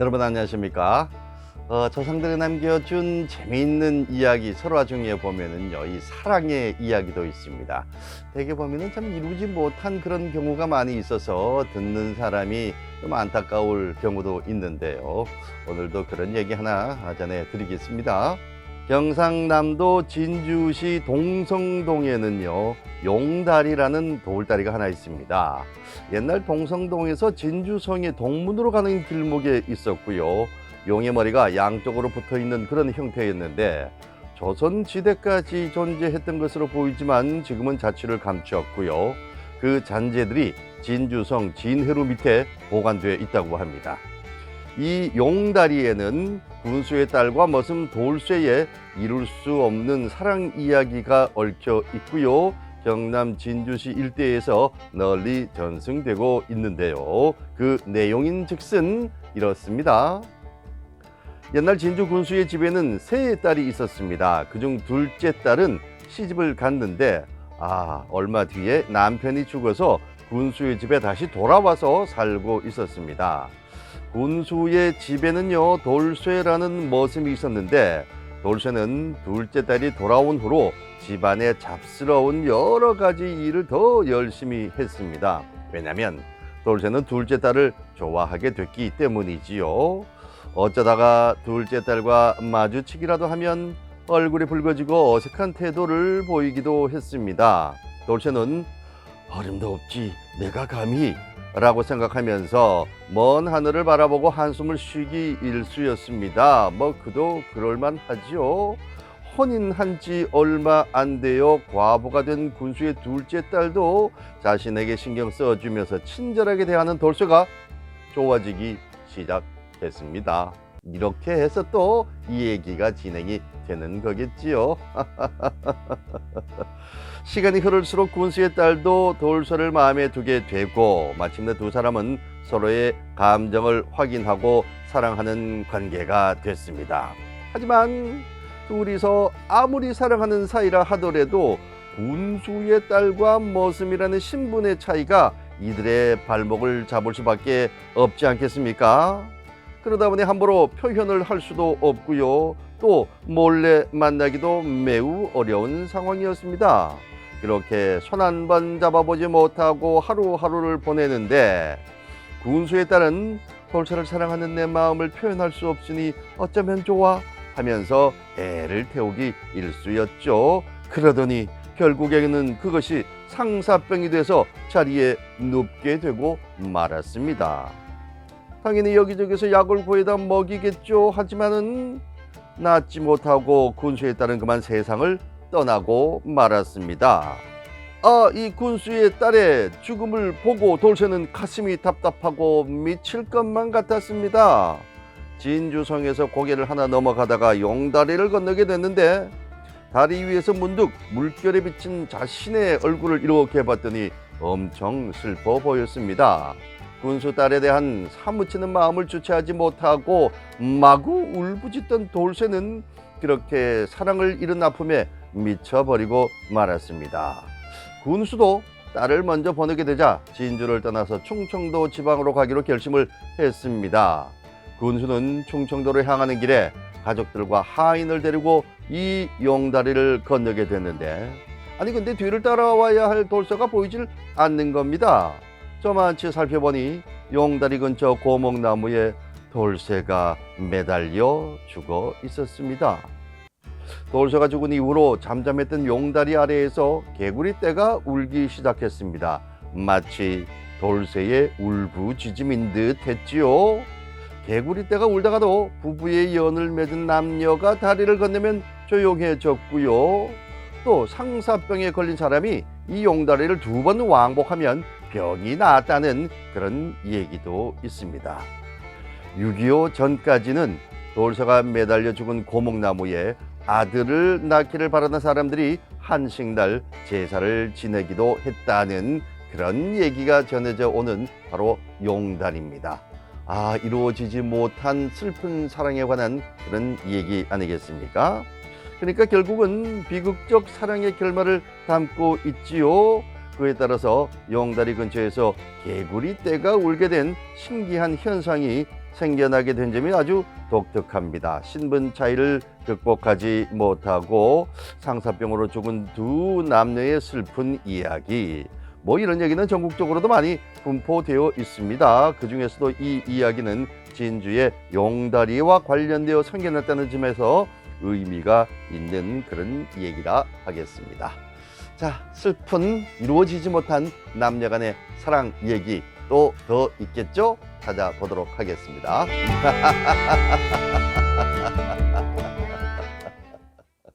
여러분 안녕하십니까? 어, 조상들이 남겨준 재미있는 이야기 설화 중에 보면은요, 이 사랑의 이야기도 있습니다. 대개 보면은 참 이루지 못한 그런 경우가 많이 있어서 듣는 사람이 좀 안타까울 경우도 있는데요. 오늘도 그런 얘기 하나 전해드리겠습니다. 경상남도 진주시 동성동에는요, 용다리라는 돌다리가 하나 있습니다. 옛날 동성동에서 진주성의 동문으로 가는 길목에 있었고요. 용의 머리가 양쪽으로 붙어 있는 그런 형태였는데 조선 지대까지 존재했던 것으로 보이지만 지금은 자취를 감추었고요. 그 잔재들이 진주성 진해루 밑에 보관되어 있다고 합니다. 이 용다리에는 군수의 딸과 머슴 돌쇠의 이룰 수 없는 사랑 이야기가 얽혀 있고요. 경남 진주시 일대에서 널리 전승되고 있는데요. 그 내용인 즉슨 이렇습니다. 옛날 진주 군수의 집에는 세 딸이 있었습니다. 그중 둘째 딸은 시집을 갔는데 아 얼마 뒤에 남편이 죽어서 군수의 집에 다시 돌아와서 살고 있었습니다. 군수의 집에는요 돌쇠라는 머슴이 있었는데 돌쇠는 둘째 딸이 돌아온 후로 집안의 잡스러운 여러 가지 일을 더 열심히 했습니다. 왜냐하면 돌쇠는 둘째 딸을 좋아하게 됐기 때문이지요. 어쩌다가 둘째 딸과 마주치기라도 하면 얼굴이 붉어지고 어색한 태도를 보이기도 했습니다. 돌쇠는 어림도 없지 내가 감히 라고 생각하면서 먼 하늘을 바라보고 한숨을 쉬기 일쑤였습니다. 뭐 그도 그럴만 하지요. 혼인한 지 얼마 안 되어 과부가 된 군수의 둘째 딸도 자신에게 신경 써주면서 친절하게 대하는 돌쇠가 좋아지기 시작했습니다. 이렇게 해서 또 이 얘기가 진행이 되는 거겠지요. 시간이 흐를수록 군수의 딸도 돌쇠를 마음에 두게 되고 마침내 두 사람은 서로의 감정을 확인하고 사랑하는 관계가 됐습니다. 하지만 둘이서 아무리 사랑하는 사이라 하더라도 군수의 딸과 머슴이라는 신분의 차이가 이들의 발목을 잡을 수밖에 없지 않겠습니까? 그러다 보니 함부로 표현을 할 수도 없고요. 또 몰래 만나기도 매우 어려운 상황이었습니다. 그렇게 손 한 번 잡아보지 못하고 하루하루를 보내는데 군수의 딸은 돌쇠를 사랑하는 내 마음을 표현할 수 없으니 어쩌면 좋아 하면서 애를 태우기 일쑤였죠. 그러더니 결국에는 그것이 상사병이 돼서 자리에 눕게 되고 말았습니다. 당연히 여기저기서 약을 구해다 먹이겠죠. 하지만은 낫지 못하고 군수에 따른 그만 세상을 떠나고 말았습니다. 아, 이 군수의 딸의 죽음을 보고 돌쇠는 가슴이 답답하고 미칠 것만 같았습니다. 진주성에서 고개를 하나 넘어가다가 용다리를 건너게 됐는데 다리 위에서 문득 물결에 비친 자신의 얼굴을 이렇게 봤더니 엄청 슬퍼 보였습니다. 군수 딸에 대한 사무치는 마음을 주체하지 못하고 마구 울부짖던 돌쇠는 그렇게 사랑을 잃은 아픔에 미쳐버리고 말았습니다. 군수도 딸을 먼저 보내게 되자 진주를 떠나서 충청도 지방으로 가기로 결심을 했습니다. 군수는 충청도로 향하는 길에 가족들과 하인을 데리고 이 용다리를 건너게 됐는데 아니 근데 뒤를 따라와야 할 돌쇠가 보이질 않는 겁니다. 저만치 살펴보니 용다리 근처 고목나무에 돌쇠가 매달려 죽어 있었습니다. 돌쇠가 죽은 이후로 잠잠했던 용다리 아래에서 개구리 떼가 울기 시작했습니다. 마치 돌쇠의 울부짖음인 듯 했지요. 개구리 떼가 울다가도 부부의 연을 맺은 남녀가 다리를 건너면 조용해졌고요. 또 상사병에 걸린 사람이 이 용다리를 두 번 왕복하면 병이 나았다는 그런 얘기도 있습니다. 6.25 전까지는 돌쇠가 매달려 죽은 고목나무에 아들을 낳기를 바라는 사람들이 한식날 제사를 지내기도 했다는 그런 얘기가 전해져 오는 바로 용단입니다. 아, 이루어지지 못한 슬픈 사랑에 관한 그런 얘기 아니겠습니까? 그러니까 결국은 비극적 사랑의 결말을 담고 있지요. 그에 따라서 용다리 근처에서 개구리 떼가 울게 된 신기한 현상이 생겨나게 된 점이 아주 독특합니다. 신분 차이를 극복하지 못하고 상사병으로 죽은 두 남녀의 슬픈 이야기. 뭐 이런 얘기는 전국적으로도 많이 분포되어 있습니다. 그 중에서도 이 이야기는 진주의 용다리와 관련되어 생겨났다는 점에서 의미가 있는 그런 얘기라 하겠습니다. 자, 슬픈 이루어지지 못한 남녀 간의 사랑 얘기 또 더 있겠죠? 찾아보도록 하겠습니다.